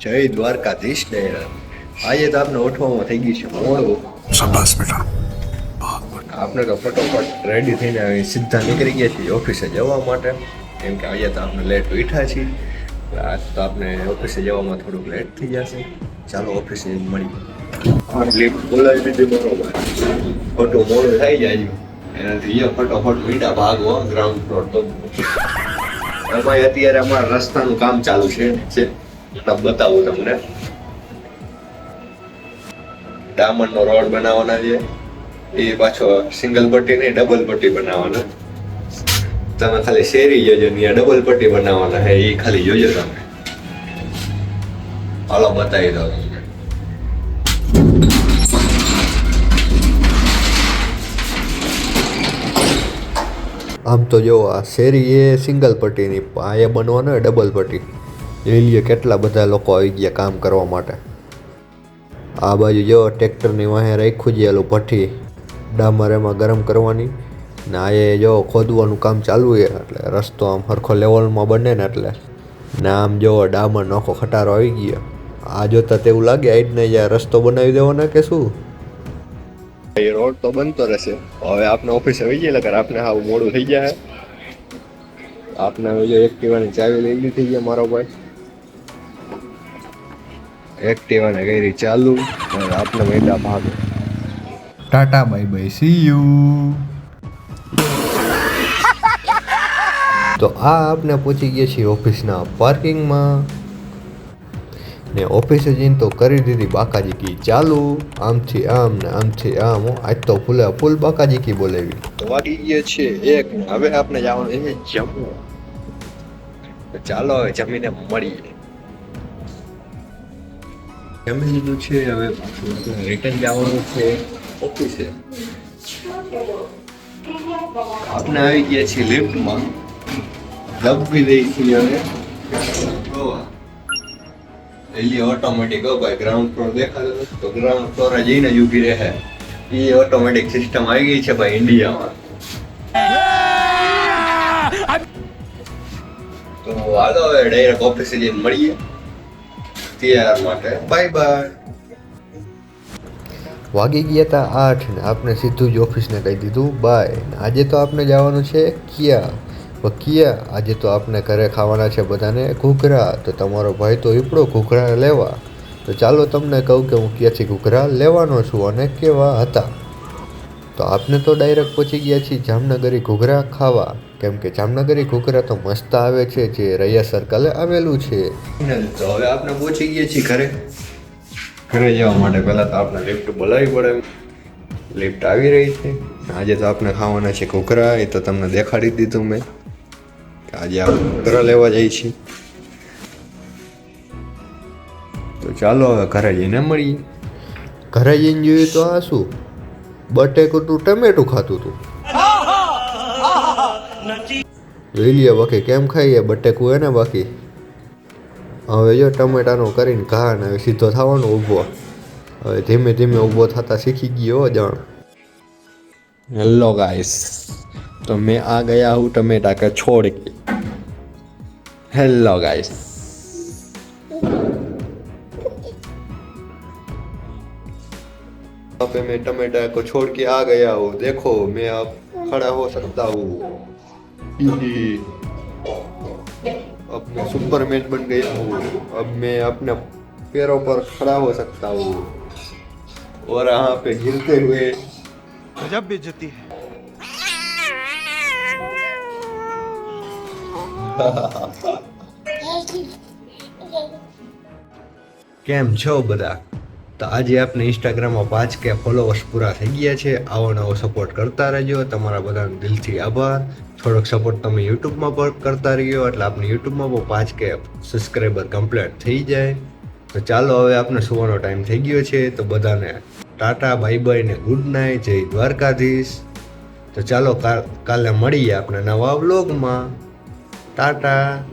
જય દ્વારકાધીશ દયા આજે તો આપણે ઓઠવામાં થઈ ગયું છે. મોડું. બેટા. આપણે તો ફટોફટ રેડી થઈને આવી સીધા નીકળી ગયા છીએ ઓફિસે જવા માટે. કેમ કે આજે તો આપણે લેટ બેઠા છીએ. આજ તો આપણે ઓફિસે જવામાં થોડુંક લેટ થઈ જશે. ચાલો ઓફિસે મળી. બોલાવી દીધી બરોબર. ખોટું મોડું થઈ જાય. એનાથી ફટોફટ મીઠા ભાગ ગ્રાઉન્ડ ફ્લોર તો. એમાં અત્યારે અમારા રસ્તાનું કામ ચાલુ છે બતાવું તમને. ડામરનો રોડ બનાવવાના છે. એ પાછો સિંગલ પટ્ટી નહીં ડબલ પટ્ટી બનાવવાના. તમે ખાલી શેરી જોજો ને ડબલ પટ્ટી બનાવવાના હે એ ખાલી જોજો તમે. હાલો, બતાવી દો તમને. આમ તો જો આ શેરી એ સિંગલ પટ્ટીની, આ એ બનવાનો ડબલ પટ્ટી. એ લઈએ કેટલા બધા લોકો આવી ગયા કામ કરવા માટે. આ બાજુ જો ટ્રેક્ટરની વાહે રાખ્યું છે એલું ભઠ્ઠી. ડામર એમાં ગરમ કરવાની. ને આ એ જો ખોદવાનું કામ ચાલુ છે, એટલે રસ્તો આમ સરખો લેવલમાં બને ને એટલે. ને આમ જો ડામર નોખો ખટારો આવી ગયો. આ જોતા તેવું લાગે આઈડને જ્યાં રસ્તો બનાવી દેવાના કે શું? એ રોડ તો બનતો રહેશે. હવે આપણે ઓફિસ આવી જાય કારણ આપણે હાવ મોડું થઈ જાય. આપને હવે જો એક્ટિવાની ચાવી લઈ લીધી છે મારો ભાઈ. એક્ટિવાને કરી ચાલુ અને આપણે મેદા ભાગ. Tata bye bye see you તો આ આપણે પહોંચી ગયા છીએ ઓફિસના પાર્કિંગમાં ને ઓફિસે જઈને તો કરી દીધી બાકાજી કી. ચાલુ, આમથી આમ ને આમથી આમ. આજ તો ફૂલે ફૂલ બાકાજી કી બોલાવી. તો વાગી ગયા છે એક. હવે આપણે જવાનું છે જમવું. ચાલો હવે જમીને મળીએ. જમી લીધું છે, હવે રિટર્ન જવાનું છે ઓફિસે. આપણે આવી ગયા છીએ લિફ્ટમાં દબવી દઈ છીએ હવે એલી ઓટોમેટિક ભાઈ ગ્રાઉન્ડ ફ્લોર દેખાતો તો ગ્રાઉન્ડ ફ્લોર જઈને જ ઊભી રહે. એ ઓટોમેટિક સિસ્ટમ આવી ગઈ છે ભાઈ ઇન્ડિયામાં તો હાલો, હવે ડાયરેક્ટ ઓફિસે જઈને મળીએ. તૈયાર માટે. બાય બાય વાગી ગયા હતા આઠ ને આપણે સીધું જ ઓફિસને કહી દીધું. બાય આજે તો આપણે જવાનું છે કિયા કિયા આજે તો આપને ઘરે ખાવાના છે બધાને ઘૂઘરા. તો તમારો ભાઈ તો ઈપડો ઘૂઘરા લેવા. તો ચાલો તમને કહું કે હું ક્યાંથી ઘૂઘરા લેવાનો છું અને કેવા હતા. તો આપને તો ડાયરેક્ટ પહોંચી ગયા છીએ જામનગરી ઘૂઘરા ખાવા. કેમ કે જામનગરી ઘૂઘરા તો મસ્ત આવે છે, જે રૈયા સર્કલે આવેલું છે. તો હવે આપણે પહોંચી ગયા છીએ ઘરે. ઘરે જવા માટે પહેલાં તો આપણે લિફ્ટ બોલાવી પડે લિફ્ટ આવી રહી છે. આજે તો આપણે ખાવાના છે ઘૂઘરા, એ તો તમને દેખાડી દીધું મેં. આજે આપણે ઘૂઘરા લેવા જઈએ છીએ તો ચાલો હવે ઘરે જઈને મળીએ. ઘરે જઈને જોઈએ તો આ શું? બટેકું તું ટમેટું ખાતું તું જોઈ બાકી કેમ ખાઈએ બટેકું એને બાકી? હવે જો ટમેટાનો કરીને ઘા ને સીધો થવાનો ઊભો. હવે ધીમે ધીમે ઊભો થતા શીખી ગયો જાણ. હેલો ગાઈસ તો મેં આ ગયા હું ટમેટા કે છોડ કે હેલો गाइस पे मैं टमाटर को छोड़ के आ गया हूँ देखो मैं अब खड़ा हो सकता हूँ अब मैं सुपरमैन बन गया हूँ अब मैं अपने पैरों पर खड़ा हो सकता हूँ और यहाँ पे गिरते हुए गजब बेइज्जती है કેમ છો બધા? તો આજે આપણે ઇન્સ્ટાગ્રામમાં પાંચ કે ફોલોવર્સ પૂરા થઈ ગયા છે. આવો નવો સપોર્ટ કરતા રહેજો. તમારા બધાનો દિલથી આભાર. થોડોક સપોર્ટ તમે યુટ્યુબમાં પણ કરતા રહ્યો એટલે આપણે યુટ્યુબમાં પણ પાંચ કે સબસ્ક્રાઈબર કમ્પ્લીટ થઈ જાય. તો ચાલો હવે આપણે સુવાનો ટાઈમ થઈ ગયો છે. તો બધાને ટાટા બાય બાય ને ગુડ નાઇટ જય દ્વારકાધીશ. તો ચાલો કાલે મળીએ આપણે નવા વ્લોગમાં ટાટા